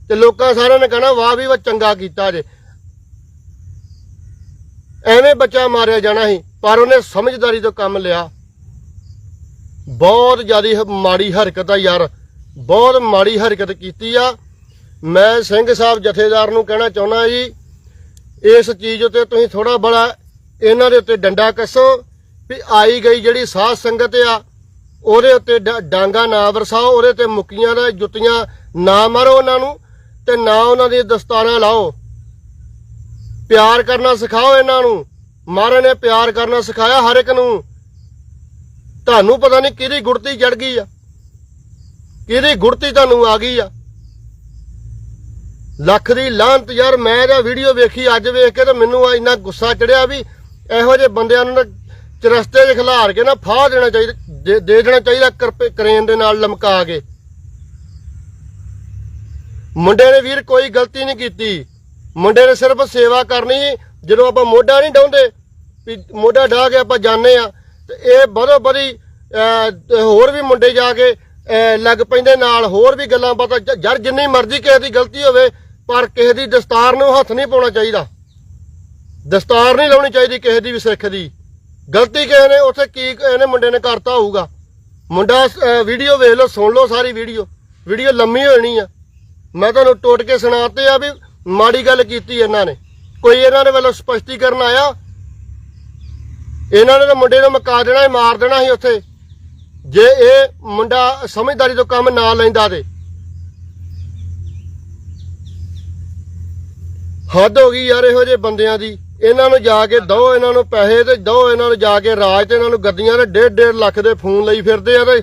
ਤੇ ਲੋਕਾਂ ਸਾਰਿਆਂ ਨੇ ਕਹਿਣਾ ਵਾਹ ਵੀ ਵਾ ਚੰਗਾ ਕੀਤਾ ਜੇ। ਐਵੇਂ ਬੱਚਾ ਮਾਰਿਆ ਜਾਣਾ ਸੀ ਪਰ ਉਹਨੇ ਸਮਝਦਾਰੀ ਤੋਂ ਕੰਮ ਲਿਆ। ਬਹੁਤ ਜ਼ਿਆਦਾ ਹ- ਮਾੜੀ ਹਰਕਤ ਆ ਯਾਰ, ਬਹੁਤ ਮਾੜੀ ਹਰਕਤ ਕੀਤੀ ਆ। ਮੈਂ ਸਿੰਘ ਸਾਹਿਬ ਜਥੇਦਾਰ ਨੂੰ ਕਹਿਣਾ ਚਾਹੁੰਦਾ ਜੀ, ਇਸ ਚੀਜ਼ ਉਤੇ ਤੁਸੀਂ ਥੋੜਾ ਬੜਾ ਇਹਨਾਂ ਦੇ ਉੱਤੇ ਡੰਡਾ ਕੱਸੋ ਵੀ ਆਈ ਗਈ ਜਿਹੜੀ ਸਾਧ ਸੰਗਤ ਆ, ਉਹਦੇ ਉੱਤੇ ਡਾਂਗਾ ਨਾ ਵਰਸਾਓ, ਉਹਦੇ ਤੇ ਮੁੱਕੀਆਂ ਦਾ ਜੁੱਤੀਆਂ ਨਾ ਮਾਰੋ ਉਹਨਾਂ ਨੂੰ ਤੇ ਨਾ ਉਹਨਾਂ ਦੀ ਦਸਤਾਰਾਂ ਲਾਓ। ਪਿਆਰ ਕਰਨਾ ਸਿਖਾਓ ਇਹਨਾਂ ਨੂੰ। ਮਹਾਰਾਜ ਨੇ ਪਿਆਰ ਕਰਨਾ ਸਿਖਾਇਆ ਹਰ ਇੱਕ ਨੂੰ। ਤੁਹਾਨੂੰ ਪਤਾ ਨਹੀਂ ਕਿਹਦੀ ਗੁੜਤੀ ਚੜ ਗਈ ਆ। ਕਿਹਦੀ ਗੁੜਤੀ ਤੁਹਾਨੂੰ ਆ ਗਈ ਆ। ਲੱਖ ਦੀ ਲਾਂਤ ਯਾਰ, ਮੈਂ ਤਾਂ ਵੀਡੀਓ ਵੇਖੀ, ਅੱਜ ਵੇਖ ਕੇ ਤਾਂ ਮੈਨੂੰ ਇੰਨਾ ਗੁੱਸਾ ਚੜਿਆ ਵੀ ਇਹੋ ਜਿਹੇ ਬੰਦਿਆਂ ਨੂੰ ਨਾ ਚਰਸਤੇ 'ਚ ਖਿਲਾਰ ਕੇ ਨਾ ਫਾਹ ਦੇਣਾ ਚਾਹੀਦਾ, ਦੇ- ਦੇਣਾ ਚਾਹੀਦਾ ਕਰਪੇ- ਕਰੇਨ ਦੇ ਨਾਲ ਲਮਕਾ ਕੇ। ਮੁੰਡੇ ਨੇ ਵੀਰ ਕੋਈ ਗਲਤੀ ਨਹੀਂ ਕੀਤੀ। ਮੁੰਡੇ ਨੇ ਸਿਰਫ ਸੇਵਾ ਕਰਨੀ, ਜਦੋਂ ਆਪਾਂ ਮੋਢਾ ਨਹੀਂ ਡਾਉਂਦੇ ਵੀ ਮੋਢਾ ਢਾ ਕੇ ਆਪਾਂ ਜਾਂਦੇ ਆ ਤੇ ਇਹ ਬਦੋ ਬਦੀ ਹੋਰ ਵੀ ਮੁੰਡੇ ਜਾ ਕੇ ਲੱਗ ਪੈਂਦੇ ਨਾਲ, ਹੋਰ ਵੀ ਗੱਲਾਂ ਬਾਤਾਂ, ਜ- ਯਾਰ ਜਿੰਨੀ ਮਰਜ਼ੀ ਕਿਸੇ ਦੀ ਗਲਤੀ ਹੋਵੇ, ਪਰ ਕਿਸੇ ਦੀ ਦਸਤਾਰ ਨੂੰ ਹੱਥ ਨਹੀਂ ਪਾਉਣਾ ਚਾਹੀਦਾ। ਦਸਤਾਰ ਨਹੀਂ ਲਾਉਣੀ ਚਾਹੀਦੀ ਕਿਸੇ ਦੀ ਵੀ ਸਿੱਖ ਦੀ। ਗਲਤੀ ਕਿਸੇ ਨੇ, ਉੱਥੇ ਕੀ ਇਹਨੇ ਮੁੰਡੇ ਨੇ ਕਰਤਾ ਹੋਊਗਾ। ਮੁੰਡਾ ਵੀਡੀਓ ਵੇਖ ਲਓ, ਸੁਣ ਲਓ ਸਾਰੀ ਵੀਡੀਓ। ਵੀਡੀਓ ਲੰਮੀ ਹੋਣੀ ਆ। ਮੈਂ ਤੁਹਾਨੂੰ ਟੋਟ ਕੇ ਸੁਣਾਤੇ ਆ ਵੀ ਮਾੜੀ ਗੱਲ ਕੀਤੀ ਇਹਨਾਂ ਨੇ। ਕੋਈ ਇਹਨਾਂ ਦੇ ਵੱਲੋਂ ਸਪਸ਼ਟੀਕਰਨ ਆਇਆ ਇਹਨਾਂ ਨੇ ਤਾਂ ਮੁੰਡੇ ਨੂੰ ਮਕਾ ਦੇਣਾ ਸੀ, ਮਾਰ ਦੇਣਾ ਸੀ ਉੱਥੇ। ਜੇ ਇਹ ਮੁੰਡਾ ਸਮਝਦਾਰੀ ਤੋਂ ਕੰਮ ਨਾ ਲੈਂਦਾ ਤੇ। ਹੱਦ ਹੋ ਗਈ ਯਾਰ ਇਹੋ ਜਿਹੇ ਬੰਦਿਆਂ ਦੀ। ਇਹਨਾਂ ਨੂੰ ਜਾ ਕੇ ਦੋ, ਇਹਨਾਂ ਨੂੰ ਪੈਸੇ ਤੇ ਦੋ, ਇਹਨਾਂ ਨੂੰ ਜਾ ਕੇ ਰਾਜ ਤੇ ਇਹਨਾਂ ਨੂੰ ਗੱਡੀਆਂ ਤੇ ਡੇਢ ਡੇਢ ਲੱਖ ਦੇ ਫੋਨ ਲਈ ਫਿਰਦੇ ਆ ਤੇ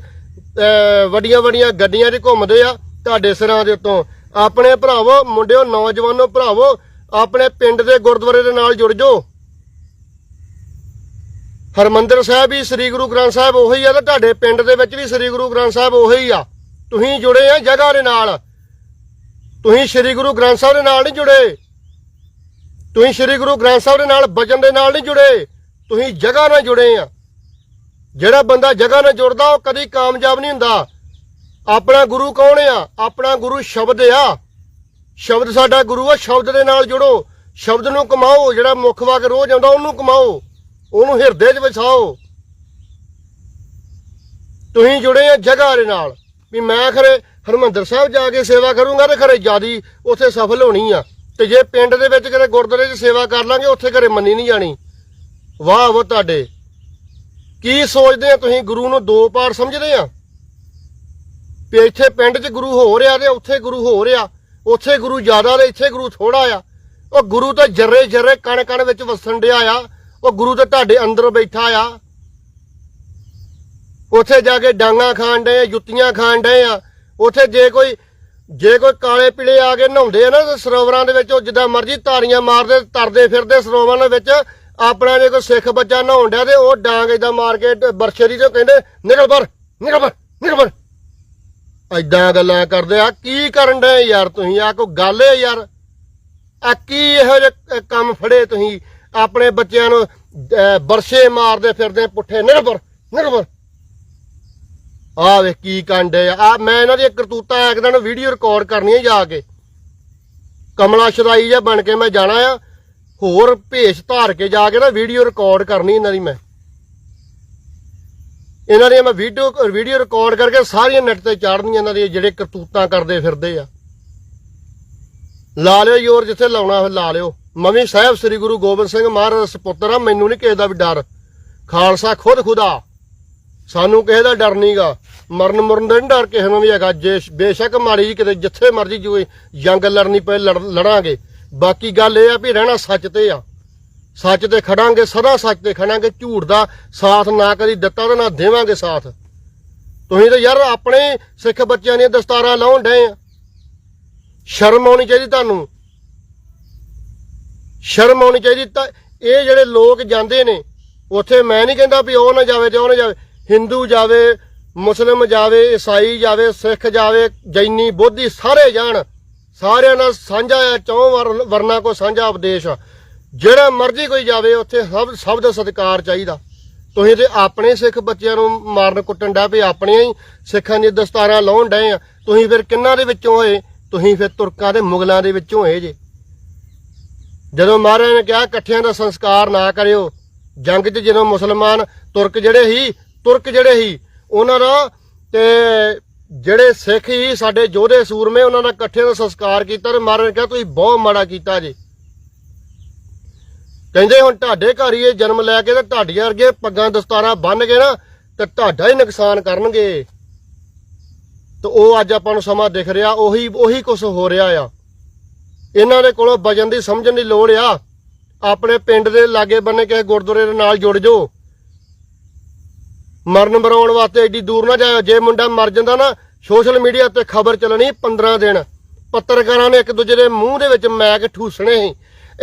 ਵੱਡੀਆਂ ਵੱਡੀਆਂ ਗੱਡੀਆਂ 'ਚ ਘੁੰਮਦੇ ਆ ਤੁਹਾਡੇ ਸਿਰਾਂ ਦੇ ਉੱਤੋਂ। ਆਪਣੇ ਭਰਾਵੋ, ਮੁੰਡਿਓ, ਨੌਜਵਾਨੋ ਭਰਾਵੋ, ਆਪਣੇ ਪਿੰਡ ਦੇ ਗੁਰਦੁਆਰੇ ਦੇ ਨਾਲ ਜੁੜ ਜਾਓ। ਹਰਮੰਦਰ ਸਾਹਿਬ ਵੀ ਸ੍ਰੀ ਗੁਰੂ ਗ੍ਰੰਥ ਸਾਹਿਬ ਉਹੀ ਆ ਤੇ ਤੁਹਾਡੇ ਪਿੰਡ ਦੇ ਵਿੱਚ ਵੀ ਸ੍ਰੀ ਗੁਰੂ ਗ੍ਰੰਥ ਸਾਹਿਬ ਉਹੀ ਆ। ਤੁਸੀਂ ਜੁੜੇ ਆ ਜਗ੍ਹਾ ਦੇ ਨਾਲ। ਤੁਸੀਂ ਸ੍ਰੀ ਗੁਰੂ ਗ੍ਰੰਥ ਸਾਹਿਬ ਦੇ ਨਾਲ ਨਹੀਂ ਜੁੜੇ। ਤੁਸੀਂ ਸ੍ਰੀ ਗੁਰੂ ਗ੍ਰੰਥ ਸਾਹਿਬ ਦੇ ਨਾਲ ਬਚਨ ਦੇ ਨਾਲ ਨਹੀਂ ਜੁੜੇ। ਤੁਸੀਂ ਜਗ੍ਹਾ ਨਾਲ ਜੁੜੇ ਆ। ਜਿਹੜਾ ਬੰਦਾ ਜਗ੍ਹਾ ਨਾਲ ਜੁੜਦਾ, ਉਹ ਕਦੀ ਕਾਮਯਾਬ ਨਹੀਂ ਹੁੰਦਾ। ਆਪਣਾ ਗੁਰੂ ਕੌਣ ਆ? ਆਪਣਾ ਗੁਰੂ ਸ਼ਬਦ ਆ। ਸ਼ਬਦ ਸਾਡਾ ਗੁਰੂ ਆ, ਸ਼ਬਦ ਦੇ ਨਾਲ ਜੁੜੋ। ਸ਼ਬਦ ਨੂੰ ਕਮਾਓ, ਜਿਹੜਾ ਮੁੱਖ ਵਾਕ ਰੋਜ਼ ਆਉਂਦਾ, ਉਹਨੂੰ ਕਮਾਓ। ਉਹਨੂੰ ਹਿਰਦੇ 'ਚ ਵਸਾਓ ਤੁਸੀਂ ਜੁੜੇ ਆ ਜਗ੍ਹਾ ਦੇ ਨਾਲ। ਵੀ ਮੈਂ ਖਰੇ ਹਰਮੰਦਰ ਸਾਹਿਬ ਜਾ ਕੇ ਸੇਵਾ ਕਰੂੰਗਾ ਤੇ ਖਰੇ ਜਿਆਦੀ ਉੱਥੇ ਸਫਲ ਹੋਣੀ ਆ। ਤੇ ਜੇ ਪਿੰਡ ਦੇ ਵਿੱਚ ਕਿਤੇ ਗੁਰਦੁਆਰੇ 'ਚ ਸੇਵਾ ਕਰ ਲਾਂਗੇ, ਉੱਥੇ ਘਰੇ ਮੰਨੀ ਨਹੀਂ ਜਾਣੀ। ਵਾਹ ਉਹ ਤੁਹਾਡੇ। ਕੀ ਸੋਚਦੇ ਆ ਤੁਸੀਂ ਗੁਰੂ ਨੂੰ ਦੋ ਪਾਰ ਸਮਝਦੇ ਆ? ਵੀ ਇੱਥੇ ਪਿੰਡ 'ਚ ਗੁਰੂ ਹੋ ਰਿਹਾ ਤੇ ਉੱਥੇ ਗੁਰੂ ਹੋ ਰਿਹਾ। ਉੱਥੇ ਗੁਰੂ ਜ਼ਿਆਦਾ ਤੇ ਇੱਥੇ ਗੁਰੂ ਥੋੜਾ ਆ। ਉਹ ਗੁਰੂ ਤਾਂ ਜਰੇ ਜਰਰੇ ਕਣ ਕਣ ਵਿੱਚ ਵਸਣ ਡਿਆ ਆ। ਉਹ ਗੁਰੂ ਤਾਂ ਤੁਹਾਡੇ ਅੰਦਰ ਬੈਠਾ ਆ। ਉੱਥੇ ਜਾ ਕੇ ਡਾਂਗਾ ਖਾਣ ਡਏ ਆ, ਜੁੱਤੀਆਂ ਖਾਣ ਡਏ ਆ। ਉੱਥੇ ਜੇ ਕੋਈ ਜੇ ਕੋਈ ਕਾਲੇ ਪੀਲੇ ਆ ਕੇ ਨਹਾਉਂਦੇ ਆ ਨਾ ਤੇ ਸਰੋਵਰਾਂ ਦੇ ਵਿੱਚ ਉਹ ਜਿੱਦਾਂ ਮਰਜ਼ੀ ਤਾਰੀਆਂ ਮਾਰਦੇ, ਤਰਦੇ ਫਿਰਦੇ ਸਰੋਵਰਾਂ ਦੇ ਵਿੱਚ ਆਪਣਾ ਜੇ ਕੋਈ ਸਿੱਖ ਬੱਚਾ ਨਹਾਉਣ ਡਿਆ ਤੇ ਉਹ ਡਾਂਗ ਏਦਾਂ ਮਾਰ ਕੇ ਤੇ ਬਰਸ਼ਰੀ ਤੋਂ ਕਹਿੰਦੇ, ਨਿਕਲ ਪਰ ਨਿਕਲ ਪਰ ਨਿਕਲ ਪਰ ਐਦਾਂ ਗੱਲਾਂ ਕਰਦੇ ਆ, ਕੀ ਕਰਨ ਡਏ ਯਾਰ ਤੁਸੀਂ? ਆ ਕੋਈ ਗੱਲ ਹੈ ਯਾਰ। ਆ ਕੀ ਇਹੋ ਜਿਹੇ ਕੰਮ ਫੜੇ ਤੁਸੀਂ? ਆਪਣੇ ਬੱਚਿਆਂ ਨੂੰ ਬਰਸ਼ੇ ਮਾਰਦੇ ਫਿਰਦੇ ਪੁੱਠੇ, ਨਿਰਭਰ ਨਿਰਭਰ। ਆ ਵੇ ਕੀ ਕੰਡੇ ਆ ਮੈਂ ਇਹਨਾਂ ਦੀ ਕਰਤੂਤਾਂ ਇੱਕ ਦਿਨ ਵੀਡੀਓ ਰਿਕਾਰਡ ਕਰਨੀ ਹੈ ਜਾ ਕੇ। ਕਮਲਾ ਸ਼ਦਾਈ ਜਿਹਾ ਬਣ ਕੇ ਮੈਂ ਜਾਣਾ ਆ। ਹੋਰ ਭੇਸ਼ ਧਾਰ ਕੇ ਜਾ ਕੇ ਨਾ ਵੀਡੀਓ ਰਿਕਾਰਡ ਕਰਨੀ ਇਹਨਾਂ ਦੀ ਮੈਂ। ਇਹਨਾਂ ਦੀ ਮੈਂ ਵੀਡੀਓ ਵੀਡੀਓ ਰਿਕਾਰਡ ਕਰਕੇ ਸਾਰੀਆਂ ਨੈਟ ਤੇ ਚਾੜਨੀਆਂ ਇਹਨਾਂ ਦੀ ਜਿਹੜੇ ਕਰਤੂਤਾਂ ਕਰਦੇ ਫਿਰਦੇ ਆ। ਲਾ ਲਿਓ ਯੋਰ ਜਿੱਥੇ ਲਾਉਣਾ ਹੋਵੇ ਲਾ ਲਿਓ। ਮਵੀ ਸਾਹਿਬ ਸ੍ਰੀ ਗੁਰੂ ਗੋਬਿੰਦ ਸਿੰਘ ਮਹਾਰਾਜ ਦਾ ਸੁਪੁੱਤਰ ਆ, ਮੈਨੂੰ ਨਹੀਂ ਕਿਸੇ ਦਾ ਵੀ ਡਰ। ਖਾਲਸਾ ਖੁਦ ਖੁਦਾ। ਸਾਨੂੰ ਕਿਸੇ ਦਾ ਡਰ ਨਹੀਂਗਾ ਮਰਨ ਮਰਨ ਦਾ ਨਹੀਂ ਡਰ, ਕਿਸੇ ਨੂੰ ਵੀ ਹੈਗਾ। ਜੇ ਬੇਸ਼ੱਕ ਮਾਰੀ ਜੀ ਕਿਤੇ ਜਿੱਥੇ ਮਰਜ਼ੀ ਜੂਏ ਜੰਗ ਲੜਨੀ ਪਏ, ਲੜ- ਲੜਾਂਗੇ। ਬਾਕੀ ਗੱਲ ਇਹ ਆ ਵੀ ਰਹਿਣਾ ਸੱਚ ਤੇ ਆ। ਸੱਚ ਤੇ ਖੜਾਂਗੇ, ਸਦਾ ਸੱਚ ਤੇ ਖੜਾਂਗੇ, ਝੂਠ ਦਾ ਸਾਥ ਨਾ ਕਦੀ ਦਿੱਤਾ ਤੇ ਨਾ ਦੇਵਾਂਗੇ ਸਾਥ। ਤੁਸੀਂ ਤਾਂ ਯਾਰ ਆਪਣੇ ਸਿੱਖ ਬੱਚਿਆਂ ਦੀਆਂ ਦਸਤਾਰਾਂ ਲਾਉਣ ਡਏ ਆ। ਸ਼ਰਮ ਆਉਣੀ ਚਾਹੀਦੀ ਤੁਹਾਨੂੰ। ਸ਼ਰਮ ਆਉਣੀ ਚਾਹੀਦੀ ਤਾਂ ਇਹ ਜਿਹੜੇ ਲੋਕ ਜਾਂਦੇ ਨੇ, ਉੱਥੇ ਮੈਂ ਨਹੀਂ ਕਹਿੰਦਾ ਵੀ ਉਹ ਨਾ ਜਾਵੇ ਤੇ ਉਹ ਨਾ ਜਾਵੇ। ਹਿੰਦੂ ਜਾਵੇ, ਮੁਸਲਮ ਜਾਵੇ, ਈਸਾਈ ਜਾਵੇ, ਸਿੱਖ ਜਾਵੇ, ਜੈਨੀ, ਬੋਧੀ ਸਾਰੇ ਜਾਣ। ਸਾਰਿਆਂ ਨਾਲ ਸਾਂਝਾ ਆ, ਚੌਂ ਵਰ- ਵਰਨਾ ਕੋ ਸਾਂਝਾ ਉਪਦੇਸ਼ ਆ। ਜਿਹੜਾ ਮਰਜ਼ੀ ਕੋਈ ਜਾਵੇ, ਉੱਥੇ ਸਭ ਸਭ ਦਾ ਸਤਿਕਾਰ ਚਾਹੀਦਾ। ਤੁਸੀਂ ਤੇ ਆਪਣੇ ਸਿੱਖ ਬੱਚਿਆਂ ਨੂੰ ਮਾਰਨ ਕੁੱਟਣ ਡਾ ਵੀ ਆਪਣੀਆਂ ਹੀ ਸਿੱਖਾਂ ਦੀਆਂ ਦਸਤਾਰਾਂ ਲਾਉਣ ਡਏ ਆ। ਤੁਸੀਂ ਫਿਰ ਕਿੰਨਾਂ ਦੇ ਵਿੱਚੋਂ ਹੋਏ ਤੁਸੀਂ ਫਿਰ ਤੁਰਕਾਂ ਤੇ ਮੁਗਲਾਂ ਦੇ ਵਿੱਚੋਂ ਹੋਏ ਜੇ। ਜਦੋਂ ਮਹਾਰਾਜ ਨੇ ਕਿਹਾ, ਇਕੱਠਿਆਂ ਦਾ ਸੰਸਕਾਰ ਨਾ ਕਰਿਓ, ਜੰਗ 'ਚ ਜਦੋਂ ਮੁਸਲਮਾਨ ਤੁਰਕ ਜਿਹੜੇ ਸੀ, ਤੁਰਕ ਜਿਹੜੇ ਸੀ, ਉਹਨਾਂ ਦਾ ਤੇ ਜਿਹੜੇ ਸਿੱਖ ਸੀ, ਸਾਡੇ ਯੋਧੇ ਸੂਰਮੇ, ਉਹਨਾਂ ਦਾ ਇਕੱਠਿਆਂ ਦਾ ਸੰਸਕਾਰ ਕੀਤਾ ਤੇ ਮਹਾਰਾਜ ਨੇ ਕਿਹਾ, ਤੁਸੀਂ ਬਹੁਤ ਮਾੜਾ ਕੀਤਾ ਜੇ। ਕਹਿੰਦੇ, ਹੁਣ ਤੁਹਾਡੇ ਘਰ ਹੀ ਇਹ ਜਨਮ ਲੈ ਕੇ ਤੇ ਤੁਹਾਡੀਆਂ ਵਰਗੇ ਪੱਗਾਂ ਦਸਤਾਰਾਂ ਬੰਨ ਕੇ ਨਾ ਤੇ ਤੁਹਾਡਾ ਹੀ ਨੁਕਸਾਨ ਕਰਨਗੇ। ਤੇ ਉਹ ਅੱਜ ਆਪਾਂ ਨੂੰ ਸਮਾਂ ਦਿਖ ਰਿਹਾ, ਉਹੀ ਉਹੀ ਕੁਝ ਹੋ ਰਿਹਾ ਆ। ਇਹਨਾਂ ਦੇ ਕੋਲੋਂ ਵਜਨ ਦੀ ਸਮਝਣ ਦੀ ਲੋੜ ਆ। ਆਪਣੇ ਪਿੰਡ ਦੇ ਲਾਗੇ ਬੰਨੇ ਕਿਸੇ ਗੁਰਦੁਆਰੇ ਦੇ ਨਾਲ ਜੁੜ ਜਾਓ। ਮਰਨ ਮਰਾਉਣ ਵਾਸਤੇ ਐਡੀ ਦੂਰ ਨਾ ਜਾਇਓ। ਜੇ ਮੁੰਡਾ ਮਰ ਜਾਂਦਾ ਨਾ, ਸੋਸ਼ਲ ਮੀਡੀਆ ਤੇ ਖਬਰ ਚੱਲਣੀ 15 ਦਿਨ। ਪੱਤਰਕਾਰਾਂ ਨੇ ਇੱਕ ਦੂਜੇ ਦੇ ਮੂੰਹ ਦੇ ਵਿੱਚ ਮੈਕ ਠੂਸਣੇ ਸੀ।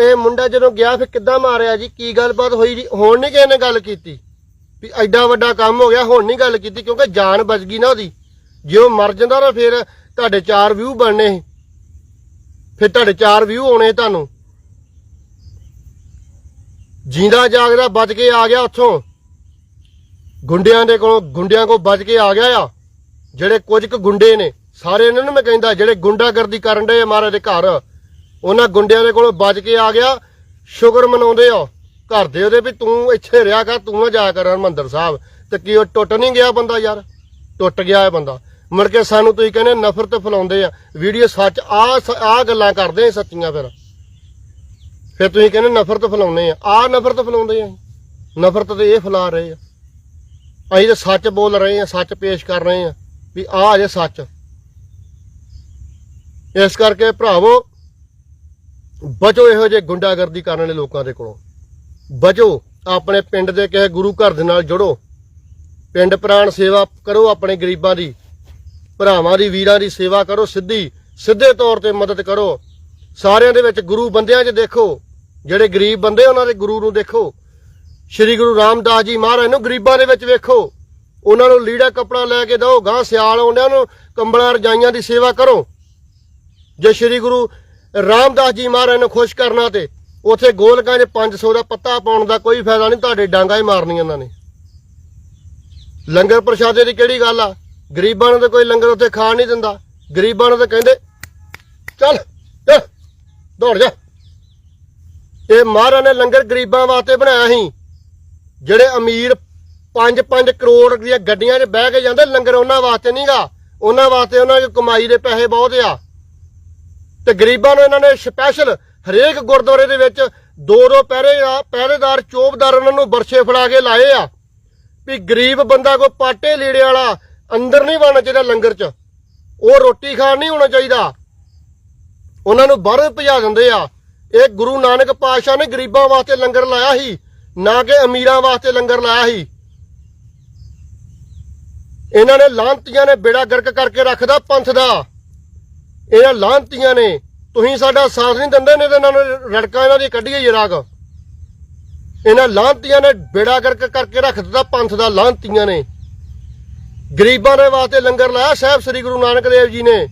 ਇਹ ਮੁੰਡਾ ਜਦੋਂ ਗਿਆ, ਫਿਰ ਕਿੱਦਾਂ ਮਾਰਿਆ ਜੀ? ਕੀ ਗੱਲਬਾਤ ਹੋਈ ਜੀ? ਹੁਣ ਨਹੀਂ ਕਿਸੇ ਨੇ ਗੱਲ ਕੀਤੀ? ਵੀ ਐਡਾ ਵੱਡਾ ਕੰਮ ਹੋ ਗਿਆ, ਹੁਣ ਨਹੀਂ ਗੱਲ ਕੀਤੀ, ਕਿਉਂਕਿ ਜਾਨ ਬਚ ਗਈ ਨਾ ਉਹਦੀ। ਜੇ ਉਹ ਮਰ ਜਾਂਦਾ ਨਾ, ਫਿਰ ਤੁਹਾਡੇ ਚਾਰ ਵਿਊ ਬਣਨੇ ਸੀ। ਫਿਰ ਤੁਹਾਡੇ ਚਾਰ ਵਿਊ ਆਉਣੇ ਤੁਹਾਨੂੰ। ਜਿੰਦਾ ਜਾਗਦਾ ਬਚ ਕੇ ਆ ਗਿਆ ਉੱਥੋਂ। ਗੁੰਡਿਆਂ ਦੇ ਕੋਲੋਂ, ਗੁੰਡਿਆਂ ਕੋਲ ਬਚ ਕੇ ਆ ਗਿਆ ਆ। ਜਿਹੜੇ ਕੁਝ ਕੁ ਗੁੰਡੇ ਨੇ, ਸਾਰੇ ਇਹਨਾਂ ਨੂੰ ਮੈਂ ਕਹਿੰਦਾ, ਜਿਹੜੇ ਗੁੰਡਾਗਰਦੀ ਕਰਨ ਦੇ ਮਹਾਰਾਜ ਦੇ ਘਰ, ਉਹਨਾਂ ਗੁੰਡਿਆਂ ਦੇ ਕੋਲੋਂ ਬਚ ਕੇ ਆ ਗਿਆ। ਸ਼ੁਕਰ ਮਨਾਉਂਦੇ ਆ। ਘਰ ਦੇ ਉਹਦੇ ਵੀ ਤੂੰ ਇੱਥੇ ਰਿਹਾ ਕਰ, ਤੂੰ ਨਾ ਜਾ ਕਰ ਹਰਮੰਦਰ ਸਾਹਿਬ। ਤੇ ਕੀ ਉਹ ਟੁੱਟ ਨਹੀਂ ਗਿਆ ਬੰਦਾ ਯਾਰ? ਟੁੱਟ ਗਿਆ ਇਹ ਬੰਦਾ। ਮੁੜ ਕੇ ਸਾਨੂੰ ਤੁਸੀਂ ਕਹਿੰਦੇ ਨਫ਼ਰਤ ਫੈਲਾਉਂਦੇ ਆ। ਵੀਡੀਓ ਸੱਚ, ਆ ਆ ਗੱਲਾਂ ਕਰਦੇ ਆ ਸੱਚੀਆਂ ਫਿਰ। ਫਿਰ ਤੁਸੀਂ ਕਹਿੰਦੇ ਨਫ਼ਰਤ ਫੈਲਾਉਂਦੇ ਆ। ਆ ਨਫ਼ਰਤ ਫੈਲਾਉਂਦੇ ਆ ਨਫ਼ਰਤ ਤੇ ਇਹ ਫੈਲਾ ਰਹੇ ਆ। ਅਸੀਂ ਤਾਂ ਸੱਚ ਬੋਲ ਰਹੇ ਆ, ਸੱਚ ਪੇਸ਼ ਕਰ ਰਹੇ ਆ ਵੀ ਆ ਜੇ ਸੱਚ। ਇਸ ਕਰਕੇ ਭਰਾਵੋ, ਬਚੋ ਇਹੋ ਜਿਹੇ ਗੁੰਡਾਗਰਦੀ ਕਰਨ ਵਾਲੇ ਲੋਕਾਂ ਦੇ ਕੋਲੋਂ। ਬਚੋ, ਆਪਣੇ ਪਿੰਡ ਦੇ ਕਿਸੇ ਗੁਰੂ ਘਰ ਦੇ ਨਾਲ ਜੁੜੋ। ਪਿੰਡ ਪ੍ਰਾਣ ਸੇਵਾ ਕਰੋ ਆਪਣੇ ਗਰੀਬਾਂ ਦੀ। ਭਰਾਵਾਂ ਦੀ, ਵੀਰਾਂ ਦੀ ਸੇਵਾ ਕਰੋ ਸਿੱਧੀ, ਸਿੱਧੇ ਤੌਰ ਤੇ ਮਦਦ ਕਰੋ। ਸਾਰਿਆਂ ਦੇ ਵਿੱਚ ਗੁਰੂ ਬੰਦਿਆਂ 'ਚ ਦੇਖੋ। ਜਿਹੜੇ ਗਰੀਬ ਬੰਦੇ ਉਹਨਾਂ ਦੇ ਗੁਰੂ ਨੂੰ ਦੇਖੋ। ਸ਼੍ਰੀ ਗੁਰੂ ਰਾਮਦਾਸ ਜੀ ਮਹਾਰਾਜ ਨੂੰ ਗਰੀਬਾਂ ਦੇ ਵਿੱਚ ਵੇਖੋ। ਉਹਨਾਂ ਨੂੰ ਲੀੜਾ ਕੱਪੜਾ ਲੈ ਕੇ ਦਿਓ ਗਾਂ ਸਿਆਲ ਆਉਂਦਿਆਂ ਨੂੰ ਕੰਬਲਾਂ ਰਜਾਈਆਂ ਦੀ ਸੇਵਾ ਕਰੋ। ਜੇ ਸ਼੍ਰੀ ਗੁਰੂ ਰਾਮਦਾਸ ਜੀ ਮਹਾਰਾਜ ਨੂੰ ਖੁਸ਼ ਕਰਨਾ ਤੇ ਉਥੇ ਗੋਲਕਾਂ 'ਚ 500 ਦਾ ਪੱਤਾ ਪਾਉਣ ਦਾ ਕੋਈ ਫਾਇਦਾ ਨਹੀਂ, ਤੁਹਾਡੇ ਡਾਂਗਾ ਹੀ ਮਾਰਨੀਆਂ ਉਹਨਾਂ ਨੇ। ਲੰਗਰ ਪ੍ਰਸ਼ਾਦੇ ਦੀ ਕਿਹੜੀ ਗੱਲ ਆ? ਗਰੀਬਾਂ ਨੂੰ ਤਾਂ ਕੋਈ ਲੰਗਰ ਉੱਥੇ ਖਾਣ ਨਹੀਂ ਦਿੰਦਾ। ਗਰੀਬਾਂ ਨੂੰ ਤਾਂ ਕਹਿੰਦੇ, ਚੱਲ ਚੱਲ, ਦੌੜ ਜਾ। ਇਹ ਮਹਾਰਾਜ ਨੇ ਲੰਗਰ ਗਰੀਬਾਂ ਵਾਸਤੇ ਬਣਾਇਆ ਸੀ। ਜਿਹੜੇ ਅਮੀਰ 5-5 ਕਰੋੜ ਦੀਆਂ ਗੱਡੀਆਂ 'ਚ ਬਹਿ ਕੇ ਜਾਂਦੇ, ਲੰਗਰ ਉਹਨਾਂ ਵਾਸਤੇ ਨਹੀਂਗਾ ਉਹਨਾਂ ਵਾਸਤੇ ਉਹਨਾਂ ਦੀ ਕਮਾਈ ਦੇ ਪੈਸੇ ਬਹੁਤ ਆ। ਤੇ ਗਰੀਬਾਂ ਨੂੰ ਇਹਨਾਂ ਨੇ ਸਪੈਸ਼ਲ ਹਰੇਕ ਗੁਰਦੁਆਰੇ ਦੇ ਵਿੱਚ ਦੋ ਦੋ ਪਹਿਰੇ ਪਹਿਰੇਦਾਰ, ਚੋਬਦਾਰ ਉਹਨਾਂ ਨੂੰ ਬਰਛੇ ਫੜਾ ਕੇ ਲਾਏ ਆ। ਵੀ ਗਰੀਬ ਬੰਦਾ ਕੋਈ ਪਾਟੇ ਲੀੜੇ ਵਾਲਾ ਅੰਦਰ ਨਹੀਂ ਵੜਨਾ ਚਾਹੀਦਾ ਲੰਗਰ 'ਚ। ਉਹ ਰੋਟੀ ਖਾਣ ਨਹੀਂ ਹੋਣਾ ਚਾਹੀਦਾ। ਉਹਨਾਂ ਨੂੰ ਬਾਹਰ ਭਜਾ ਦਿੰਦੇ ਆ। ਇਹ ਗੁਰੂ ਨਾਨਕ ਪਾਤਸ਼ਾਹ ਨੇ ਗਰੀਬਾਂ ਵਾਸਤੇ ਲੰਗਰ ਲਾਇਆ ਸੀ, ਨਾ ਕਿ ਅਮੀਰਾਂ ਵਾਸਤੇ ਲੰਗਰ ਲਾਇਆ ਸੀ। ਇਹਨਾਂ ਨੇ ਲਾਂਤੀਆਂ ਨੇ ਬੇੜਾ ਗਰਕ ਕਰਕੇ ਰੱਖਦਾ ਪੰਥ ਦਾ। ਇਹਨਾਂ ਲਾਂਤੀਆਂ ਨੇ, ਤੁਸੀਂ ਸਾਡਾ ਸਾਥ ਨਹੀਂ ਦਿੰਦੇ ਨੇ ਤੇ ਇਹਨਾਂ ਨੂੰ ਰੜਕਾਂ ਇਹਨਾਂ ਦੀ ਕੱਢੀਏ ਜੀ ਰਾਗ। ਇਹਨਾਂ ਲਾਂਤੀਆਂ ਨੇ ਬੇੜਾ ਗਰਕ ਕਰਕੇ ਰੱਖ ਦਿੱਤਾ ਪੰਥ ਦਾ, ਲਾਂਤੀਆਂ ਨੇ। ਗਰੀਬਾਂ ਦੇ ਵਾਸਤੇ ਲੰਗਰ ਲਾਇਆ, ਸਾਹਿਬ ਸ੍ਰੀ ਗੁਰੂ ਨਾਨਕ ਦੇਵ ਜੀ ਨੇ।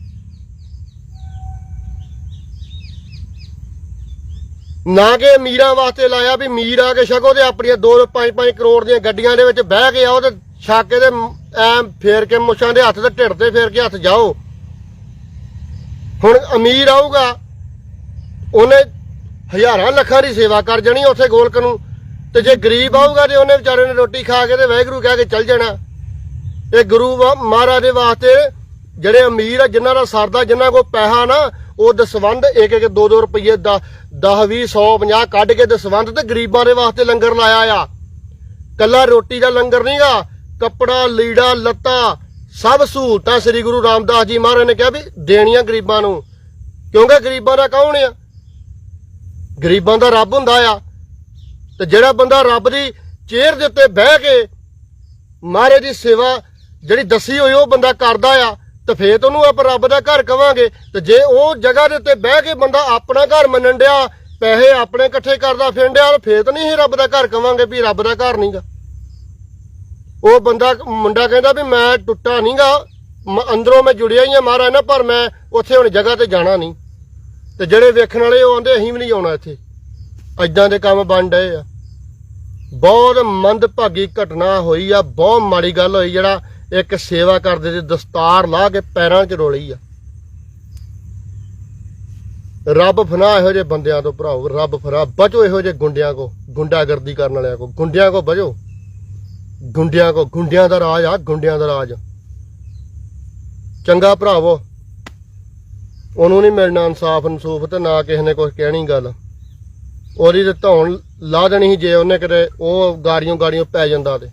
ਨਾ ਕਿ ਅਮੀਰਾਂ ਵਾਸਤੇ ਲਾਇਆ ਵੀ ਮੀਰ ਆ ਕੇ ਛਕੋ ਤੇ ਆਪਣੀਆਂ 2 5 5 ਕਰੋੜ ਦੀਆਂ ਗੱਡੀਆਂ ਦੇ ਵਿੱਚ ਬਹਿ ਕੇ ਆਓ ਤੇ ਛਾਕੇ ਦੇ ਐ ਫੇਰ ਕੇ ਮੁੱਛਾਂ ਦੇ ਹੱਥ ਤੇ ਢਿੱਡ ਤੇ ਫੇਰ ਕੇ ਹੱਥ ਜਾਓ। ਹੁਣ ਅਮੀਰ ਆਊਗਾ, ਉਹਨੇ ਹਜ਼ਾਰਾਂ ਲੱਖਾਂ ਦੀ ਸੇਵਾ ਕਰ ਜਾਣੀ ਉੱਥੇ ਗੋਲਕ ਨੂੰ। ਤੇ ਜੇ ਗਰੀਬ ਆਊਗਾ ਤੇ ਉਹਨੇ ਵਿਚਾਰੇ ਨੇ ਰੋਟੀ ਖਾ ਕੇ ਤੇ ਵਾਹਿਗੁਰੂ ਕਹਿ ਕੇ ਚੱਲ ਜਾਣਾ। ਇਹ ਗੁਰੂ ਵਾ- ਮਹਾਰਾਜ ਦੇ ਵਾਸਤੇ ਜਿਹੜੇ ਅਮੀਰ ਆ, ਜਿਨ੍ਹਾਂ ਦਾ ਸਰਦਾ, ਜਿਨ੍ਹਾਂ ਕੋਲ ਪੈਸਾ ਨਾ, ਉਹ ਦਸਵੰਦ ਇੱਕ ਇੱਕ 2-2 ਰੁਪਏ ਦਾ 10 20 100 50 ਕੱਢ ਕੇ ਦਸਵੰਦ ਤੇ ਗਰੀਬਾਂ ਦੇ ਵਾਸਤੇ ਲੰਗਰ ਲਾਇਆ ਆ। ਕੱਲਾ ਰੋਟੀ ਦਾ ਲੰਗਰ ਨਹੀਂਗਾ ਕੱਪੜਾ, ਲੀੜਾ, ਲੱਤਾ, ਸਭ ਸਹੂਲਤਾਂ ਸ੍ਰੀ ਗੁਰੂ ਰਾਮਦਾਸ ਜੀ ਮਹਾਰਾਜ ਨੇ ਕਿਹਾ ਵੀ ਦੇਣੀਆਂ ਗਰੀਬਾਂ ਨੂੰ। ਕਿਉਂਕਿ ਗਰੀਬਾਂ ਦਾ ਕੌਣ ਆ? ਗਰੀਬਾਂ ਦਾ ਰੱਬ ਹੁੰਦਾ ਆ। ਤੇ ਜਿਹੜਾ ਬੰਦਾ ਰੱਬ ਦੀ ਚੇਅਰ ਦੇ ਉੱਤੇ ਬਹਿ ਕੇ ਮਹਾਰਾਜ ਦੀ ਸੇਵਾ ਜਿਹੜੀ ਦੱਸੀ ਹੋਈ ਉਹ ਬੰਦਾ ਕਰਦਾ ਆ, ਤੇ ਫੇਰ ਉਹਨੂੰ ਆਪਾਂ ਰੱਬ ਦਾ ਘਰ ਕਵਾਂਗੇ। ਤੇ ਜੇ ਉਹ ਜਗ੍ਹਾ ਦੇ ਉੱਤੇ ਬਹਿ ਕੇ ਬੰਦਾ ਆਪਣਾ ਘਰ ਮੰਨਣ ਡਿਆ, ਪੈਸੇ ਆਪਣੇ ਇਕੱਠੇ ਕਰਦਾ ਫਿਰਦਿਆ ਫੇਰ ਤਾਂ ਨਹੀਂ ਇਹ ਰੱਬ ਦਾ ਘਰ ਕਵਾਂਗੇ ਵੀ ਰੱਬ ਦਾ ਘਰ ਨਹੀਂਗਾ ਉਹ ਬੰਦਾ, ਮੁੰਡਾ ਕਹਿੰਦਾ ਵੀ ਮੈਂ ਟੁੱਟਾ ਨਹੀਂਗਾ ਅੰਦਰੋਂ ਮੈਂ ਜੁੜਿਆ ਹੀ ਆ ਮਹਾਰਾਜ ਨਾਲ, ਪਰ ਮੈਂ ਉੱਥੇ ਹੁਣ ਜਗ੍ਹਾ ਤੇ ਜਾਣਾ ਨਹੀਂ। ਤੇ ਜਿਹੜੇ ਵੇਖਣ ਵਾਲੇ ਉਹ ਆਂਦੇ, ਅਸੀਂ ਵੀ ਨਹੀਂ ਆਉਣਾ ਇੱਥੇ। ਐਦਾਂ ਦੇ ਕੰਮ ਬਣ ਡਏ ਆ। ਬਹੁਤ ਮੰਦਭਾਗੀ ਘਟਨਾ ਹੋਈ ਆ, ਬਹੁਤ ਮਾੜੀ ਗੱਲ ਹੋਈ ਜਿਹੜਾ ਇੱਕ ਸੇਵਾ ਕਰਦੇ ਤੇ ਦਸਤਾਰ ਲਾ ਕੇ ਪੈਰਾਂ 'ਚ ਰੋਲੀ ਆ। ਰੱਬ ਫਨਾ ਇਹੋ ਜਿਹੇ ਬੰਦਿਆਂ ਤੋਂ ਭਰਾਓ, ਰੱਬ ਫਰਾ ਬਚੋ ਇਹੋ ਜਿਹੇ ਗੁੰਡਿਆਂ ਕੋ, ਗੁੰਡਾਗਰਦੀ ਕਰਨ ਵਾਲਿਆਂ ਕੋ, ਗੁੰਡਿਆਂ ਕੋ ਬਚੋ। ਗੁੰਡਿਆਂ ਕੋ, ਗੁੰਡਿਆਂ ਦਾ ਰਾਜ ਆ, ਗੁੰਡਿਆਂ ਦਾ ਰਾਜ। ਚੰਗਾ ਭਰਾਵੋ, ਉਹਨੂੰ ਨਹੀਂ ਮਿਲਣਾ ਇਨਸਾਫ ਇਨਸੂਫ ਤੇ ਨਾ ਕਿਸੇ ਨੇ ਕੁਝ ਕਹਿਣੀ ਗੱਲ। ਉਹਦੀ ਤੇ ਧੌਣ ਲਾ ਦੇਣੀ ਸੀ ਜੇ ਉਹਨੇ ਕਿਤੇ ਉਹ ਗਾੜੀਆਂ ਗਾੜੀਆਂ ਪੈ ਜਾਂਦਾ ਤੇ।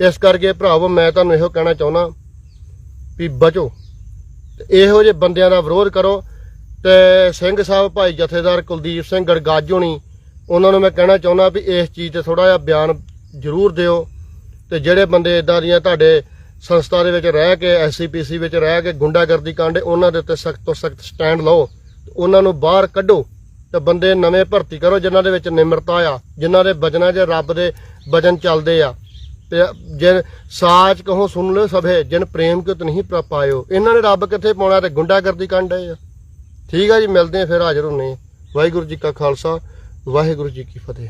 ਇਸ ਕਰਕੇ ਭਰਾਵੋ, ਮੈਂ ਤੁਹਾਨੂੰ ਇਹੋ ਕਹਿਣਾ ਚਾਹੁੰਦਾ ਵੀ ਬਚੋ ਤੇ ਇਹੋ ਜਿਹੇ ਬੰਦਿਆਂ ਦਾ ਵਿਰੋਧ ਕਰੋ ਤੇ ਸਿੰਘ ਸਾਹਿਬ ਭਾਈ ਜਥੇਦਾਰ ਕੁਲਦੀਪ ਸਿੰਘ ਗੜਗਾਜ ਹੋਣੀ, ਉਹਨਾਂ ਨੂੰ ਮੈਂ ਕਹਿਣਾ ਚਾਹੁੰਦਾ ਵੀ ਇਸ ਚੀਜ਼ ਤੇ ਥੋੜਾ ਜਿਹਾ ਬਿਆਨ ਜ਼ਰੂਰ ਦਿਓ ਤੇ ਜਿਹੜੇ ਬੰਦੇ ਇਦਾਂ ਦੀਆਂ ਤੁਹਾਡੇ ਸੰਸਥਾ ਦੇ ਵਿੱਚ ਰਹਿ ਕੇ ਐਸਸੀਪੀਸੀ ਵਿੱਚ ਰਹਿ ਕੇ ਗੁੰਡਾਗਰਦੀ ਕਾਂਡੇ ਉਹਨਾਂ ਦੇ ਉੱਤੇ ਸਖਤ ਤੋਂ ਸਖਤ ਸਟੈਂਡ ਲਓ ਉਹਨਾਂ ਨੂੰ ਬਾਹਰ ਕੱਢੋ ਤੇ ਬੰਦੇ ਨਵੇਂ ਭਰਤੀ ਕਰੋ ਜਿਨ੍ਹਾਂ ਦੇ ਵਿੱਚ ਨਿਮਰਤਾ ਆ, ਜਿਨ੍ਹਾਂ ਦੇ ਬਚਨਾਂ 'ਚ ਰੱਬ ਦੇ ਬਚਨ ਚੱਲਦੇ ਆ। ਤੇ ਜਿਨ ਸਾਚ ਕਹੋ, ਸੁਣ ਲਓ ਸਭੇ, ਜਿਨ ਪ੍ਰੇਮ ਕਿਤ ਨਹੀਂ ਪਾਇਓ। ਇਹਨਾਂ ਨੇ ਰੱਬ ਕਿੱਥੇ ਪਾਉਣਾ ਤੇ ਗੁੰਡਾਗਰਦੀ ਕਾਂਡੇ ਆ। ਠੀਕ ਆ ਜੀ, ਮਿਲਦੇ ਆ ਫਿਰ ਹਾਜ਼ਰ ਹੁੰਨੇ ਵਾਹਿਗੁਰੂ ਜੀ ਕਾ ਖਾਲਸਾ, ਵਾਹਿਗੁਰੂ ਜੀ ਕੀ ਫਤਿਹ।